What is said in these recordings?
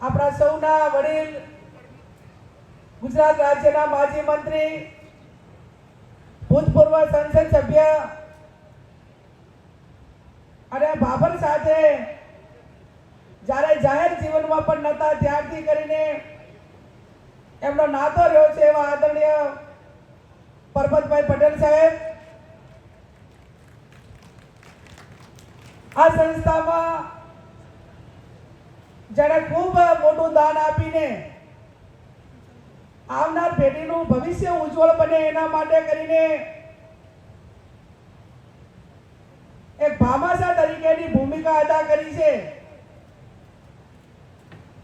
આપણા સૌના વડીલ, ગુજરાત રાજ્યના માજી મંત્રી, ભૂતપૂર્વ સંસદ સભ્ય અને બાબર સાથે જ્યારે જાહેર જીવનમાં પણ નહોતા ત્યારથી કરીને એમનો નાતો રહ્યો છે એવા આદરણીય પરબતભાઈ પટેલ સાહેબ. આ સંસ્થામાં જેણે ખૂબ મોટું દાન આપીને આવનાર પેઢીનું ભવિષ્ય ઉજ્જવળ બને એના માટે કરીને એક ભામાશા તરીકેની ભૂમિકા અદા કરી છે.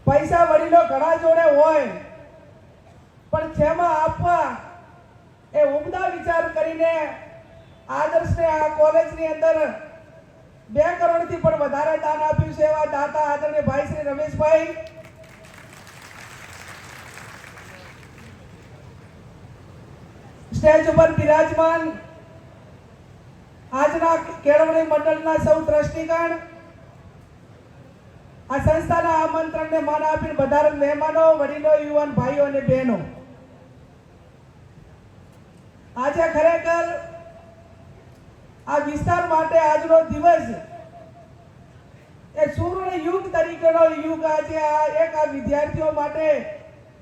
પૈસા વડીલો ઘણા જોડે હોય, પણ જેમાં આપવા એ ઉમદા વિચાર કરીને આદર્શને આ કોલેજની અંદર બે કરોડથી પણ વધારે દાન આપ્યું છે એવા દાતા આદરણીય ભાઈ શ્રી રમેશભાઈ. સ્ટેજ ઉપર બિરાજમાન આજના કેળવણી મંડળના સૌ ટ્રસ્ટીગણ આ સંસ્થાના આમંત્રણને માન આપીને બધા મહેમાનો, વડીલો, યુવાન ભાઈઓ અને બહેનો. આજે ખરેખર આ વિસ્તાર માટે આજનો દિવસ એ સુવર્ણ યુગ તરીકેનો યુગ આજે આ એક આ વિદ્યાર્થીઓ માટે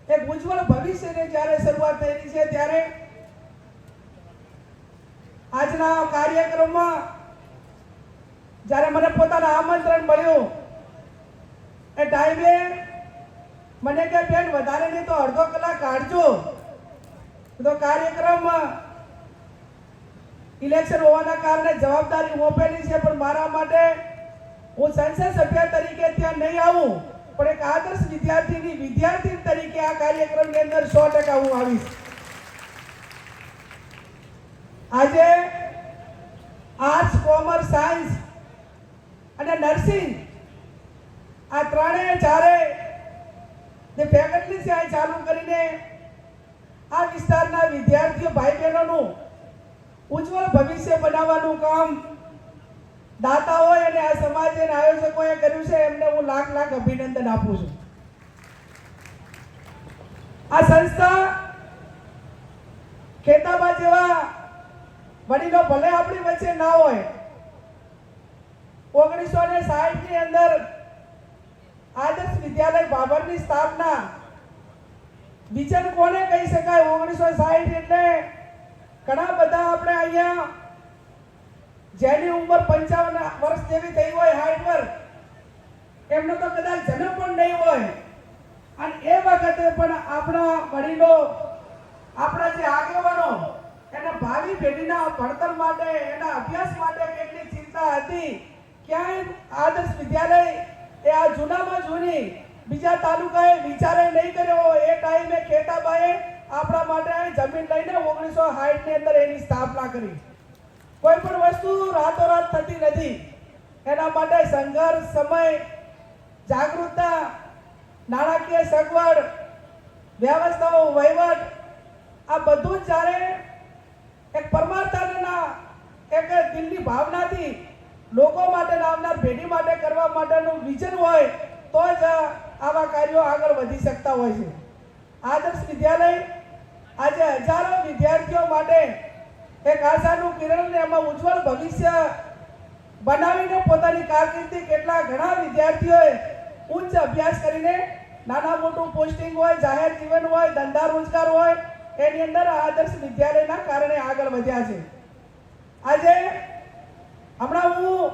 એક ઉજ્જવળ ભવિષ્યની જ્યારે શરૂઆત થયેલી છે, ત્યારે આજના કાર્યક્રમમાં જ્યારે મને પોતાનું આમંત્રણ મળ્યું, એ ટાઈમે મને કે, બેન વધારે નહીં તો અડધો કલાક કાઢજો. તો કાર્યક્રમમાં ઇલેક્શન હોવાના કારણે જવાબદારી મોપેલી છે, પણ મારા માટે હું સંસદ સભ્ય તરીકે ત્યાં નહીં આવું, પણ એક આદર્શ વિદ્યાર્થીની વિદ્યાર્થી તરીકે આ કાર્યક્રમની અંદર સો ટકા હું આવીશ. આજે આર્ટ્સ કોમર્સ સાયન્સ અને નર્સિંગ આ ત્રણેય ચારે જે ફેકલ્ટી છે ચાલુ કરીને આ વિસ્તારના વિદ્યાર્થીઓ ભાઈ બહેનોનું ઉજ્જવળ ભવિષ્ય બનાવવાનું કામ દાતાઓએ અને આ સમાજે અને આયોજકોએ કર્યું છે, એમને હું લાખ લાખ અભિનંદન આપું છું. આ સંસ્થા ખેતાબા જેવા વડીલો ભલે આપણી વચ્ચે ના હોય, ઓગણીસો ને સાહીઠની અંદર આદર્શ વિદ્યાલય બાબરની સ્થાપના વિજન કોને કહી શકાય? ઓગણીસો સાહીઠ એટલે ઘણા બધા આપણે અહીંયા જેની ઉંમર પંચાવન વર્ષ જેવી થઈ હોય હાઈટ પર, એમનો તો કદાચ જન્મ પણ નહીં હોય. અને એ વખતે પણ આપણા વડીલો, આપણા જે આગેવાનો, એના ભાવિ પેઢીના ભણતર માટે, એના અભ્યાસ માટે કેટલી ચિંતા હતી, ક્યાંય આદર્શ વિદ્યાલય એ આ જૂનામાં જૂની બીજા તાલુકાએ વિચારે નહીં કર્યો એ ટાઈમે ખેતાબાએ આપણા માટે જમીન લઈને ઓગણીસો ની અંદર એની સ્થાપના કરી. કોઈ પણ વસ્તુ રાતોરાત થતી નથી. એના માટે સંઘર્ષ, સમય, જાગૃતતા, નાણાકીય સગવડ, વ્યવસ્થાઓ, વહીવટ, આ બધું જ જ્યારે એક પરમાર્થના એક દિલની ભાવનાથી લોકો માટે આવનાર પેઢી માટે કરવા માટેનું વિઝન હોય, તો જ આવા કાર્યો આગળ વધી શકતા હોય છે. આદર્શ વિદ્યાલય. આજે હજારો વિદ્યાર્થીઓ માટે એક આશાનું કિરણ ને એમાં ઉજ્જવળ ભવિષ્ય બનાવીને પોતાની કારકિર્દી કેટલા ઘણા વિદ્યાર્થીઓએ ઉચ્ચ અભ્યાસ કરીને નાના મોટું પોસ્ટિંગ હોય, જાહેર જીવન હોય, ધંધા, રોજગાર હોય, એની અંદર આદર્શ વિદ્યાલયના કારણે આગળ વધ્યા છે. આજે હમણાં હું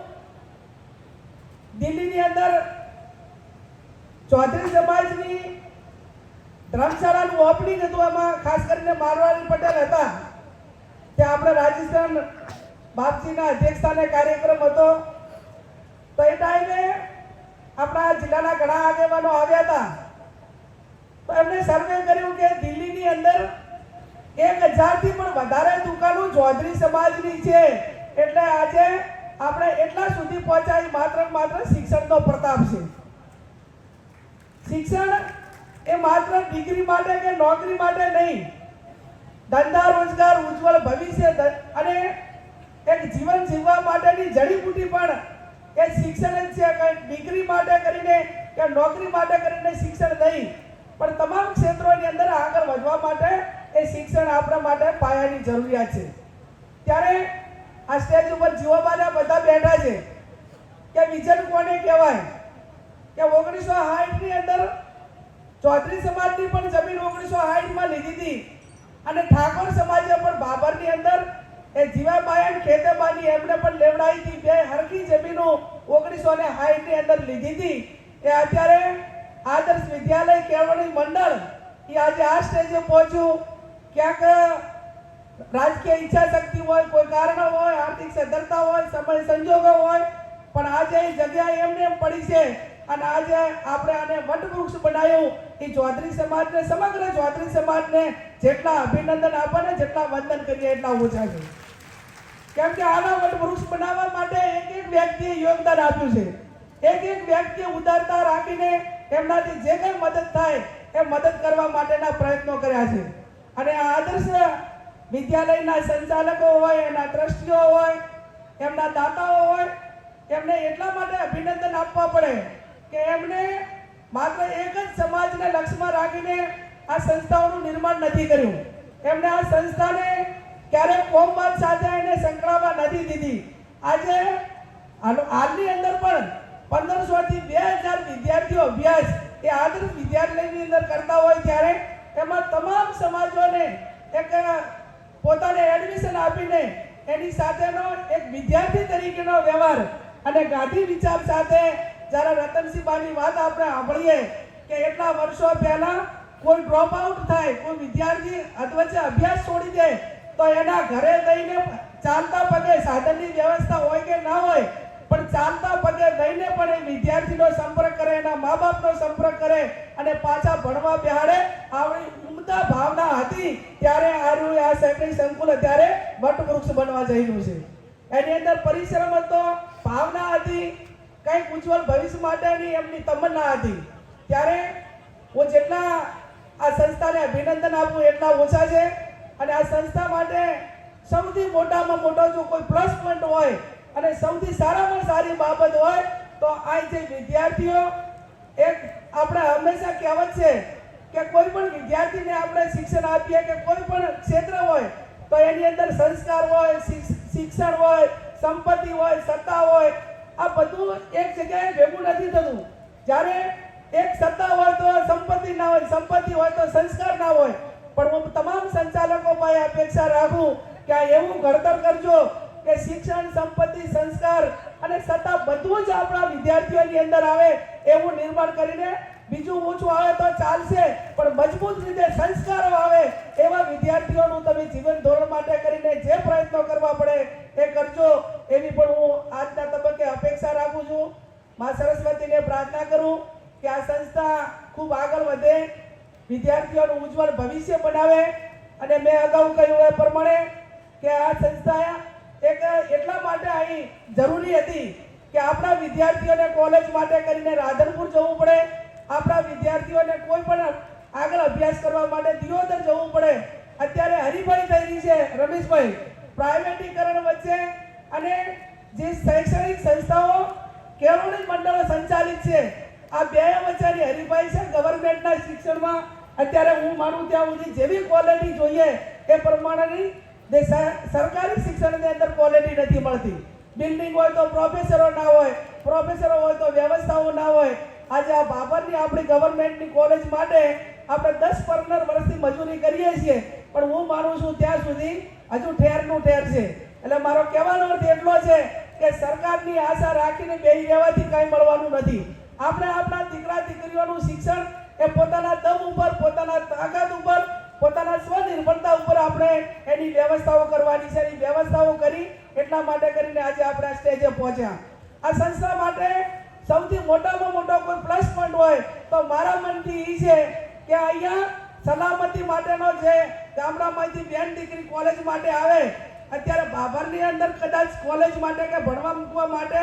દિલ્હીની અંદર ચૌધરી સમાજની ધર્મશાળાનું ઓપનિંગ હતું એમાં ખાસ કરીને મારવાડી પટેલ હતા. ત્યાં આપણે રાજસ્થાન બાપજીના અધ્યક્ષસ્થાને કાર્યક્રમ હતો. તો એ ટાઈમે આપણા જિલ્લાના ઘણા આગેવાનો આવ્યા હતા. તો એમણે સર્વે કર્યું કે દિલ્હીની અંદર એક હજારથી પણ વધારે દુકાનો ચૌધરી સમાજની છે. એટલે આજે આપણે એટલા સુધી પહોંચાય માત્ર માત્ર શિક્ષણનો પ્રતાપ છે. શિક્ષણ એ માત્ર ડિગ્રી માટે કે નોકરી માટે નહીં. ધંધા, રોજગાર, ઉજ્જવળ ભવિષ્ય અને એક જીવન જીવવા માટેની જડીબુટી પણ એ શિક્ષણ જ છે ડિગ્રી માટે કરીને કે નોકરી માટે કરીને શિક્ષણ નહીં. પણ તમામ ક્ષેત્રોની અંદર આગળ વધવા માટે એ શિક્ષણ આપણા માટે પાયાની જરૂરિયાત છે. ત્યારે આ સ્ટેજ ઉપર જીવાબાના બધા બેઠા છે. કે વિઝન કોને કહેવાય? કે ઓગણીસો સાઠની અંદર ચૌધરી સમાજની પણ જમીન ઓગણીસો સાઠમાં લીધી હતી. અને ઠાકોર સમાજે પણ બાબરની અંદર એ જીવાબાયન ખેતરબાની એમને પણ લેવડાવી હતી. બે હરકી જમીનો ઓગણીસો ને સાઠની અંદર લીધી હતી. એ અત્યારે આદર્શ વિદ્યાલય કેળવણી મંડળ એ આજે આ સ્ટેજે પહોંચ્યું. ક્યાંક રાજકીય ઈચ્છા શક્તિ હોય, કોઈ કારણ હોય, આર્થિક સદ્ધરતા હોય, સમય સંજોગો હોય, પણ આજે એ જગ્યા એમને એમ પડી છે અને આજે આપણે આને વટવૃક્ષ બનાવ્યું. એ ચૌધરી સમાજને, સમગ્ર ચૌધરી સમાજને જેટલા અભિનંદન આપે જેટલા વંદન કરીએ એટલા ઓછા છે કેમ કે આના વટવૃક્ષ બનાવવા માટે એક એક વ્યક્તિએ યોગદાન આપ્યું છે. એક એક વ્યક્તિએ ઉદારતા રાખીને એમનાથી જે કંઈ મદદ થાય, એ મદદ કરવા માટેના પ્રયત્નો કર્યા છે. અને આ આદર્શ વિદ્યાલયના સંચાલકો હોય, એના ટ્રસ્ટીઓ હોય, એમના દાતાઓ હોય, એમને એટલા માટે અભિનંદન આપવા પડે કે એમણે માત્ર એક જ સમાજને લક્ષ્યમાં રાખીને આ સંસ્થાઓનું નિર્માણ નથી કર્યું. એમણે આ સંસ્થાને ક્યારે કોમવાદ સાથે એને સંકળાવવા નથી દીધી. આજે હાલ- હાલની અંદર પણ પંદરસો થી બે હજાર વિદ્યાર્થીઓ અભ્યાસ એ આદર્શ વિદ્યાલયની અંદર કરતા હોય ત્યારે એમાં તમામ સમાજોને એક પોતાને એડમિશન આપીને એની સાથેનો એક વિદ્યાર્થી તરીકેનો વ્યવહાર અને ગાંધી વિચાર સાથે જ્યારે રતનસિંહબાની વાત આપણે સાંભળીએ કે એટલા વર્ષો પહેલા કોઈ ડ્રોપ આઉટ થાય, કોઈ વિદ્યાર્થી અધવચ્ચે અભ્યાસ છોડી દે, તો એના ઘરે જઈને ચાલતા પગે સાધનની વ્યવસ્થા હોય કે ના હોય, પણ ચાલતા પગે લઈને પણ એ વિદ્યાર્થીનો સંપર્ક કરે, એના મા બાપનો સંપર્ક કરે અને પાછા ભણવા બેહાડે આવડી ઉમદા ભાવના હતી, ત્યારે આર્યુ આ શૈક્ષણિક સંકુલ અત્યારે વટવૃક્ષ બનવા જઈ રહ્યું છે. એની અંદર પરિશ્રમ હતો, ભાવના હતી કંઈક ઉજ્જવળ ભવિષ્ય માટેની એમની તમન્ના હતી. ત્યારે હું જેટલા આ સંસ્થાને અભિનંદન આપું એટલા ઓછા છે. અને આ સંસ્થા માટે સૌથી મોટામાં મોટો જો કોઈ પ્લસ પોઈન્ટ હોય અને સૌથી સારામાં સારી બાબત હોય, તો આ જે વિદ્યાર્થીઓ, એક આપણે હંમેશા કહેવત છે કે કોઈ પણ વિદ્યાર્થીને આપણે શિક્ષણ આપીએ કે કોઈ પણ ક્ષેત્ર હોય, તો એની અંદર સંસ્કાર હોય, શિક્ષ- શિક્ષણ હોય, સંપત્તિ હોય, સત્તા હોય આ બધું એક જગ્યાએ ભેગું નથી થતું. જ્યારે એક સત્તા હોય તો સંપત્તિ ના હોય, સંપત્તિ હોય તો સંસ્કાર ના હોય. પણ હું તમામ સંચાલકો પાસે અપેક્ષા રાખું કે આ એવું ઘડતર કરજો કે શિક્ષણ, સંપત્તિ, સંસ્કાર અને સત્તા બધું જ આપણા વિદ્યાર્થીઓની અંદર આવે એવું નિર્માણ કરીને બીજું ઓછું આવે તો ચાલશે. પણ મજબૂત રીતે સંસ્કારો આવે એવા વિદ્યાર્થીઓનું તમે જીવન ધોરણ માટે કરીને જે પ્રયત્નો કરવા પડે એ કરજો એવી પણ હું આજના તબક્કે અપેક્ષા રાખું છું મા સરસ્વતીને પ્રાર્થના કરું કે આ સંસ્થા ખૂબ આગળ વધે વિદ્યાર્થીઓનું ઉજ્જવળ ભવિષ્ય બનાવે અને મેં અગાઉ કહ્યું એ પ્રમાણે કે આ સંસ્થા એક એટલા માટે અહીં જરૂરી હતી કે આપણા વિદ્યાર્થીઓને કોલેજ માટે કરીને રાધનપુર જવું પડે, આપણા વિદ્યાર્થીઓને કોઈ પણ આગળ અભ્યાસ કરવા માટે દિયોદર જવું પડે. અત્યારે હરિભાઈ થઈ રહી છે, રમેશભાઈ. પ્રાઇવેટીકરણ વચ્ચે અને જે શૈક્ષણિક સંસ્થાઓ કેળવણી મંડળો સંચાલિત છે, આ બે વચ્ચેની હરિભાઈ છે ગવર્મેન્ટના શિક્ષણમાં અત્યારે હું માનું ત્યાં સુધી જેવી ક્વોલિટી જોઈએ એ પ્રમાણેની જે સરકારી શિક્ષણની અંદર ક્વોલિટી નથી મળતી. બિલ્ડિંગ હોય તો પ્રોફેસરો ના હોય પ્રોફેસરો હોય તો વ્યવસ્થાઓ ના હોય. આજે આ બાબરની આપણી ગવર્મેન્ટની કોલેજ માટે આપણે દસ પંદર વર્ષથી મજૂરી કરીએ છીએ. પણ હું માનું છું ત્યાં સુધી હજુ ઠેરનું ઠેર છે. એટલે મારો કહેવાનો અર્થ એટલો છે કે સરકારની આશા રાખીને બેહી રહેવાથી કાંઈ મળવાનું નથી. આપણે આપણા દીકરા દીકરીઓનું શિક્ષણ એ પોતાના દમ ઉપર, પોતાના તાકાત ઉપર, પોતાના સ્વનિર્ભરતા ઉપર આપણે એની વ્યવસ્થાઓ કરવાની છે. એની વ્યવસ્થાઓ કરી, એટલા માટે કરીને આજે આપણે સ્ટેજે પહોંચ્યા. આ સંસ્થા માટે સૌથી મોટામાં મોટો કોઈ પ્લસ પોઈન્ટ હોય, તો મારા મનથી એ છે કે અહીંયા સલામતી માટેનો જે ગામડામાંથી બેન દીકરી કોલેજ માટે આવે, અત્યારે બાબરની અંદર કદાચ કોલેજ માટે કે ભણવા મૂકવા માટે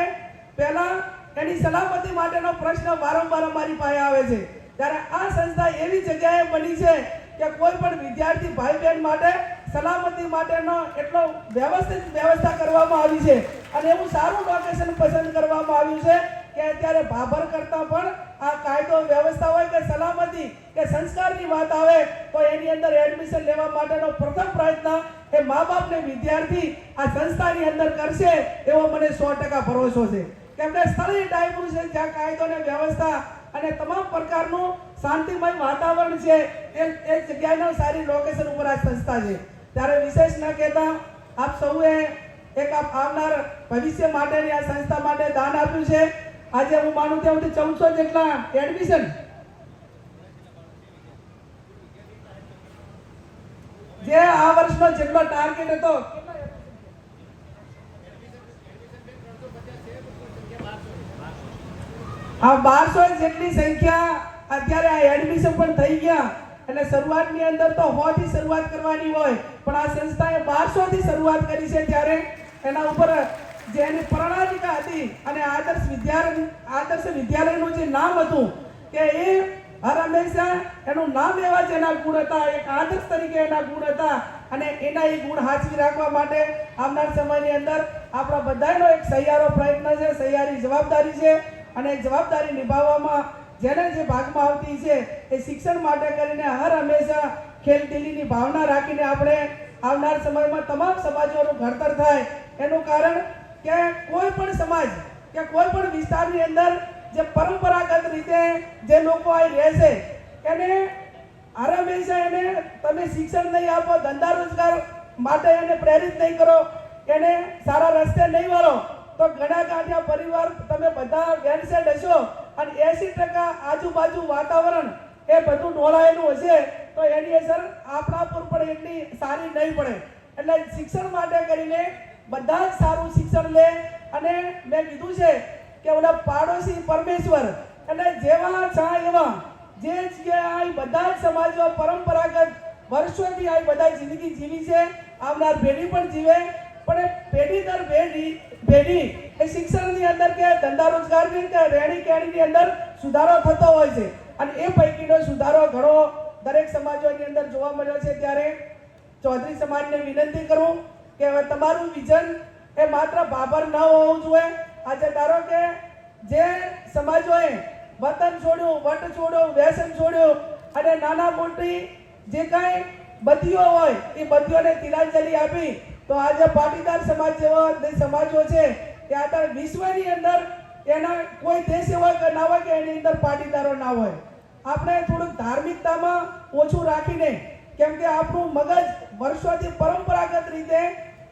પહેલા એની સલામતી માટેનો પ્રશ્ન વારંવાર અમારી પાસે આવે છે. ત્યારે આ સંસ્થા એવી જગ્યાએ બની છે કે કોઈ પણ વિદ્યાર્થી ભાઈ બહેન માટે, સલામતી માટેનો એટલો વ્યવસ્થિત વ્યવસ્થા કરવામાં આવી છે. અને એવું સારું લોકેશન પસંદ કરવામાં આવ્યું છે કે અત્યારે ભાભર કરતાં પણ આ કાયદો વ્યવસ્થા હોય કે સલામતી કે સંસ્કારની વાત આવે, તો એની અંદર એડમિશન લેવા માટેનો પ્રથમ પ્રયત્ન એ મા બાપ ને વિદ્યાર્થી આ સંસ્થાની અંદર કરશે એવો મને સો ટકા ભરોસો છે. કેમ કે સ્થળીય એ છે જ્યાં કાયદો ને વ્યવસ્થા અને તમામ પ્રકારનું શાંતિમય વાતાવરણ છે એ એ જગ્યાનો સારી લોકેશન ઉપર આ સંસ્થા છે. ત્યારે વિશેષ ન કહેતા આપ સૌએ એક આપ આવનાર ભવિષ્ય માટેની આ સંસ્થા માટે દાન આપ્યું છે. આજે હું માનું ત્યાં સુધી ચૌદસો જેટલા એડમિશન જે આ વર્ષનો જેટલો ટાર્ગેટ હતો આ બારસો જેટલી સંખ્યા અત્યારે આ એડમિશન પણ થઈ ગયા. એટલે શરૂઆતની અંદર તો સો થી શરૂઆત કરવાની હોય, પણ આ સંસ્થાએ બારસો થી શરૂઆત કરી છે ત્યારે એના ઉપર જે એની પ્રણાલિકા હતી અને આદર્શ વિદ્યાલય, આદર્શ વિદ્યાલયનું જે નામ હતું, કે એ હર હંમેશા એનું નામ એવા જ એના ગુણ હતા, એક આદર્શ તરીકે એના ગુણ હતા અને એના એ ગુણ હાચવી રાખવા માટે આવનાર સમયની અંદર આપણા બધાનો એક સહિયારો પ્રયત્ન છે, સહિયારી જવાબદારી છે. અને જવાબદારી નિભાવવામાં જેને જે ભાગમાં આવતી છે, એ શિક્ષણ માટે કરીને હર હંમેશા ખેલદિલીની ભાવના રાખીને આપણે આવનાર સમયમાં તમામ સમાજોનું ઘડતર થાય. એનું કારણ કે કોઈ પણ સમાજ, કે કોઈ પણ વિસ્તારની અંદર જે પરંપરાગત રીતે જે લોકો અહીં રહેશે, એને હંમેશા એને તમે શિક્ષણ નહીં આપો, ધંધા રોજગાર માટે એને પ્રેરિત નહીં કરો, એને સારા રસ્તે નહીં વાળો તો ઘણા ગાંઠિયા પરિવાર તમે બધા વેનસેડ હશો અને એસી ટકા આજુબાજુ વાતાવરણ એ બધું ઢોળાયેલું હશે, તો એની અસર આપણા પર પણ એટલી સારી નહીં પડે. એટલે શિક્ષણ માટે કરીને બધા જ સારું શિક્ષણ લે. અને મેં કીધું છે કે ઓલા પાડોશી પરમેશ્વર એટલે જેવા છા એવા, જે જગ્યાએ બધા જ સમાજો પરંપરાગત વર્ષોથી આ બધા જિંદગી જીવી છે. આવનાર પેઢી પણ જીવે. પણ પેઢી દર પેઢી પેઢી એ શિક્ષણની અંદર કે ધંધા રોજગારની કે રહેણી કહેણીની અંદર સુધારો થતો હોય છે. અને એ પૈકીનો સુધારો ઘણો દરેક સમાજોની અંદર જોવા મળ્યો છે. ત્યારે ચૌધરી સમાજને વિનંતી કરું કે હવે તમારું વિઝન એ માત્ર બાબર ન હોવું જોઈએ. આજે ધારો કે જે સમાજોએ વતન છોડ્યું, વટ છોડ્યું, વ્યસન છોડ્યું અને નાના મોટી જે કાંઈ બધીઓ હોય, એ બધીઓને તિલાંજલિ આપી તો આજે પાટીદાર સમાજ જેવા સમાજો છે કે અત્યારે વિશ્વની અંદર એના કોઈ દેશ એવો ના હોય કે એની અંદર પાટીદારો ના હોય. આપણે થોડુંક ધાર્મિકતામાં ઓછું રાખીને, કેમ કે આપણું મગજ વર્ષોથી પરંપરાગત રીતે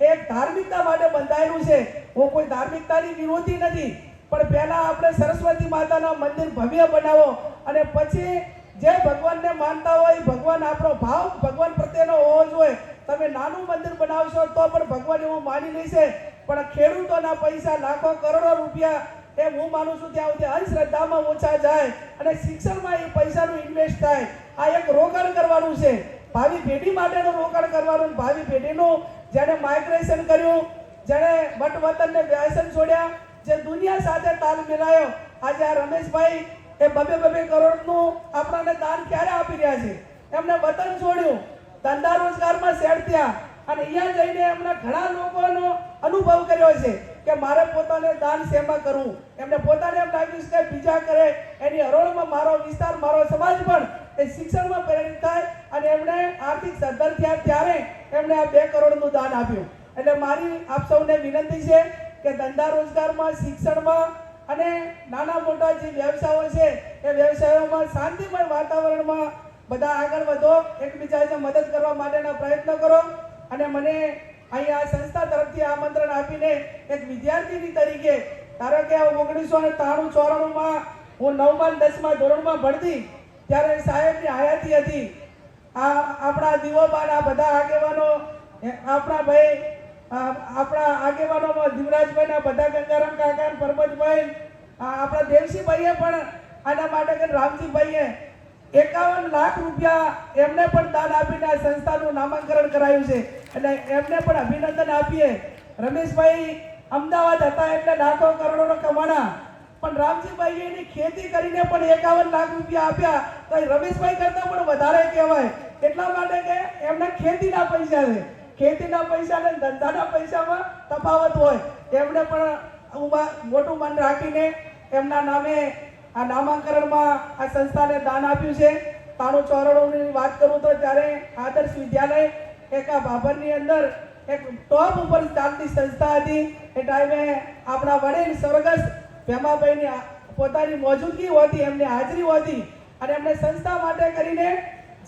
એક ધાર્મિકતા માટે બંધાયેલું છે. હું કોઈ ધાર્મિકતાની વિરોધી નથી, પણ પહેલા આપણે સરસ્વતી માતાના મંદિર ભવ્ય બનાવો અને પછી જે ભગવાનને માનતા હોય, ભગવાન આપણો ભાવ, ભગવાન પ્રત્યેનો હોવો જોઈએ. તમે નાનું મંદિર બનાવશો તો પણ ભગવાન એવું માની લેશે પણ ખેડૂતોના પૈસા લાખો કરોડો રૂપિયા એ હું માનું છું ત્યાં સુધી અંધશ્રદ્ધામાં ઓછા જાય અને શિક્ષણમાં એ પૈસાનું ઇન્વેસ્ટ થાય. આ એક રોકાણ કરવાનું છે. ભાવિ પેઢી માટેનું રોકાણ કરવાનું ભાવિ પેઢીનું. જેણે માઇગ્રેશન કર્યું, જેણે વટવતનને વ્યસન છોડ્યા, જે દુનિયા સાથે તાલ મિલાયો. આજે આ રમેશભાઈ એ બબે બબે કરોડનું આપણાને દાન ક્યારે આપી રહ્યા છે? એમને વતન છોડ્યું. ધંધા રોજગારમાં સેટ થયા. અને અહીંયા જઈને એમના ઘણા લોકોનો અનુભવ કર્યો છે કે મારે પોતાને દાન શેમાં કરવું? એમને પોતાને એમ લાગ્યું કે બીજા કરે. એની હરોળમાં મારો વિસ્તાર, મારો સમાજ પણ એ શિક્ષણમાં પ્રેરિત થાય અને એમણે આર્થિક સદ્ધર થયા ત્યારે એમણે આ બે કરોડનું દાન આપ્યું. એટલે મારી આપ સૌને વિનંતી છે કે ધંધા રોજગારમાં, શિક્ષણમાં અને નાના મોટા જે વ્યવસાયો છે, એ વ્યવસાયોમાં શાંતિમય વાતાવરણમાં બધા આગળ વધો એકબીજાને મદદ કરવા માટેના પ્રયત્ન કરો. અને મને અહીંયા આ સંસ્થા તરફથી આમંત્રણ આપીને એક વિદ્યાર્થીની તરીકે, ધારો કે ઓગણીસો ને ત્રાણું ચોરાણુંમાં હું નવમા દસમા ધોરણમાં ભણતી, ત્યારે સાહેબની હયાતી હતી. આ આપણા દીવોબાના બધા આગેવાનો આપણા ભાઈ આપણા આગેવાનોમાં દીવરાજભાઈના બધા ગંગારામ કાકા પરબતભાઈ આ આપણા દેવસીભાઈએ પણ આના માટે કે રામજીભાઈએ એકાવન લાખ રૂપિયા એમને પણ દાન આપીને આ સંસ્થાનું નામાંકરણ કરાયું છે. એટલે એમને પણ અભિનંદન આપીએ. રમેશભાઈ અમદાવાદ હતા એટલે લાખો કરોડોનો કમાણા. પણ રામજીભાઈ એની ખેતી કરીને પણ એકાવન લાખ રૂપિયા આપ્યા. તો રમેશભાઈ કરતા પણ વધારે કહેવાય. એટલા માટે કે એમને ખેતીના પૈસા છે. ખેતીના પૈસા અને ધંધાના પૈસામાં તફાવત હોય. એમને પણ મોટું મન રાખીને એમના નામે આ નામાંકરણમાં આ સંસ્થાને દાન આપ્યું છે. તાણું ચોરણોની વાત કરું તો ત્યારે આદર્શ વિદ્યાલય એક આ બાબરની અંદર એક ટોપ ઉપર ચાલતી સંસ્થા હતી. એ ટાઈમે આપણા વડીલ સ્વર્ગસ્થ ભેમાભાઈની પોતાની મોજૂદગી હોતી, એમની હાજરી હોતી અને એમને સંસ્થા માટે કરીને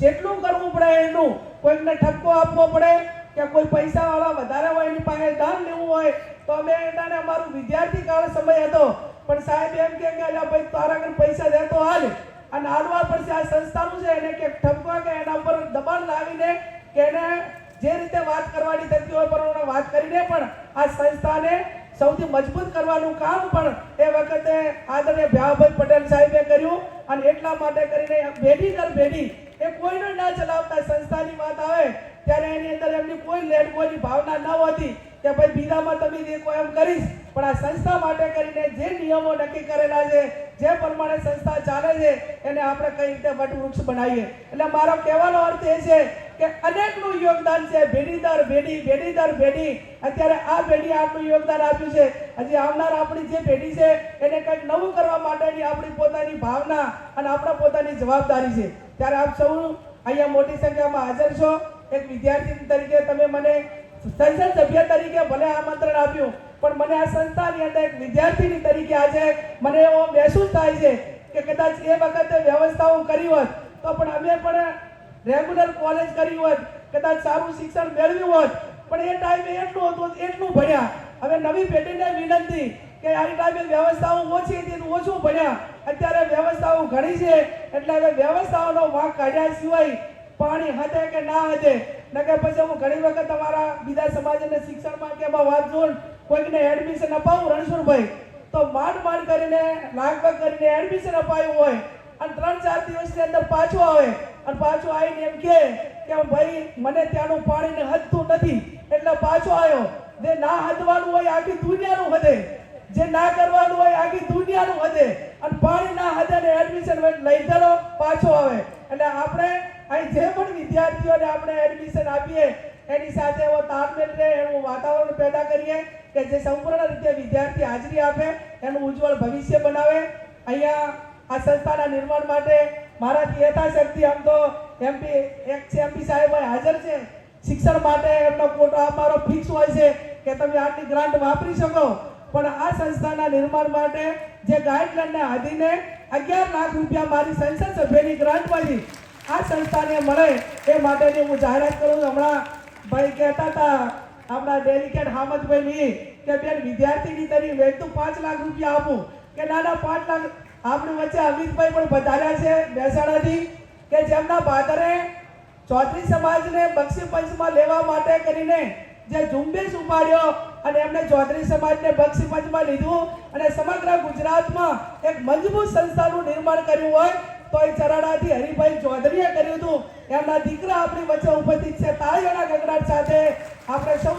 જેટલું કરવું પડે એનું, કોઈકને ઠપકો આપવો પડે કે કોઈ પૈસાવાળા વધારે હોય એની પાસે દાન લેવું હોય, તો અમે એનાને અમારું વિદ્યાર્થી કાળ સમય હતો. પણ સાહેબ એમ કે અલ્યા ભાઈ, તારા આગળ પૈસા દે તો હાલ. અને હાલવા પડશે આ સંસ્થાનું છે, એને કે ઠપકો કે એના ઉપર દબાણ લાવીને કે એને જે રીતે વાત કરવાની થતી હોય પણ વાત કરીને પણ આ સંસ્થાને સૌથી મજબૂત કરવાનું કામ પણ એ વખતે આદરણીય ભ્યાભાઈ પટેલ સાહેબે કર્યું. અને એટલા માટે કરીને પેઢી દર પેઢી એ કોઈને ના ચલાવતા સંસ્થાની વાત આવે, ત્યારે એની અંદર એમની કોઈ લેડકોની ભાવના ન હોતી. કે ભાઈ, બીજામાં તમે દેખો એમ કરીશ, પણ આ સંસ્થા માટે કરીને જે નિયમો નક્કી કરેલા છે, જે પ્રમાણે સંસ્થા ચાલે છે, એને આપણે કઈ રીતે વટવૃક્ષ બનાવીએ? એટલે મારો કહેવાનો અર્થ એ છે કે અનેકનું યોગદાન છે. ભેડી દર ભેડી ભેડી દર ભેડી. અત્યારે આ ભેડી આટલું યોગદાન આપ્યું છે. હજી આવનાર આપણી જે પેઢી છે, એને કંઈક નવું કરવા માટેની આપણી પોતાની ભાવના અને આપણા પોતાની જવાબદારી છે. ત્યારે આપ સૌ અહીંયા મોટી સંખ્યામાં હાજર છો. એક વિદ્યાર્થી તરીકે તમે મને સંસદ સભ્ય તરીકે ભલે આમંત્રણ આપ્યું, પણ મને આ સંસ્થાની અંદર એક વિદ્યાર્થીની તરીકે આજે મને એવો મહેસૂસ થાય છે કે કદાચ એ વખતે વ્યવસ્થાઓ કરી હોત, તો પણ અમે પણ રેગ્યુલર કોલેજ કરી હોત, કદાચ સારું શિક્ષણ મેળવ્યું હોત, પણ એ ટાઈમે એટલું હતું, એટલું ભણ્યા. હવે નવી પેઢીને વિનંતી કે આ ટાઈમે વ્યવસ્થાઓ ઓછી હતી ઓછું ભણ્યા. અત્યારે વ્યવસ્થાઓ ઘણી છે, એટલે હવે વ્યવસ્થાઓનો વાંક કાઢ્યા સિવાય પાણી હતે કે ના હતે નકે પછી હું ઘણી વખત તમારા બીજા સમાજને શિક્ષણમાં કે એમાં વાત જોઉં કોઈકને એડમિશન અપાવું રણછોડભાઈ, તો માંડ માંડ કરીને લાગભગ કરીને એડમિશન અપાયું હોય અને ત્રણ ચાર દિવસની અંદર પાછો આવે. અને પાછો આવીને એમ કહે કે ભાઈ, મને ત્યાંનું પાણીને હદતું નથી. એટલે પાછો આવ્યો. જે ના હદવાનું હોય આખી દુનિયાનું હદે જે ના કરવાનું હોય આખી દુનિયાનું હદે અને પાણી ના હદે ને એડમિશન લઈ ચાલો, પાછો આવે. એટલે આપણે અહીં જે પણ વિદ્યાર્થીઓને આપણે એડમિશન આપીએ, એની સાથે એવો તાલમેલ રહે, એવું વાતાવરણ પેદા કરીએ કે જે સંપૂર્ણ રીતે વિદ્યાર્થી હાજરી આપે, એનું ઉજ્જવળ ભવિષ્ય બનાવે. અહીંયા આ સંસ્થાના નિર્માણ માટે મારાથી યથાશક્તિ આમ તો એમપી એક છે એમપી સાહેબ હાજર છે. શિક્ષણ માટે એમનો કોટો અમારો ફિક્સ હોય છે કે તમે આટલી ગ્રાન્ટ વાપરી શકો. પણ આ સંસ્થાના નિર્માણ માટે જે ગાઈડલાઈનને આધીને અગિયાર લાખ રૂપિયા મારી સંસદ સભ્યની ગ્રાન્ટમાંથી આ સંસ્થાને મળે એ માટેની હું જાહેરાત કરું હમણાં ભાઈ કહેતા હતા, આપણા ડેલિકેટ હામદભાઈની કે બેન, વિદ્યાર્થીની તરી વેચતું પાંચ લાખ રૂપિયા આપું. કે ના ના, પાંચ લાખ આપણી વચ્ચે અમિતભાઈ પણ વધાર્યા છે મહેસાણાથી. કે જેમના ભાદરે ચૌધરી સમાજને બક્ષી પંચમાં લેવા માટે કરીને જે ઝુંબેશ ઉપાડ્યો અને એમને ચૌધરી સમાજને બક્ષી પંચમાં લીધું અને સમગ્ર ગુજરાતમાં એક મજબૂત સંસ્થાનું નિર્માણ કર્યું હોય તો એ ચરાડાથી હરિભાઈ ચૌધરીએ કર્યું હતું. એમના દીકરા આપણી વચ્ચે ઉપસ્થિત છે. તાળીઓના ગગડાટ સાથે આપણે સૌ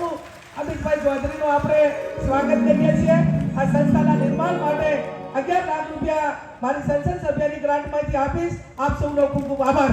અમિતભાઈ ચૌધરીનું આપણે સ્વાગત કરીએ છીએ. આ સંસ્થાના નિર્માણ માટે અગિયાર લાખ રૂપિયા મારી સંસદ સભ્યની ગ્રાન્ટમાંથી આપીશ. આપ સૌનો ખૂબ ખૂબ આભાર.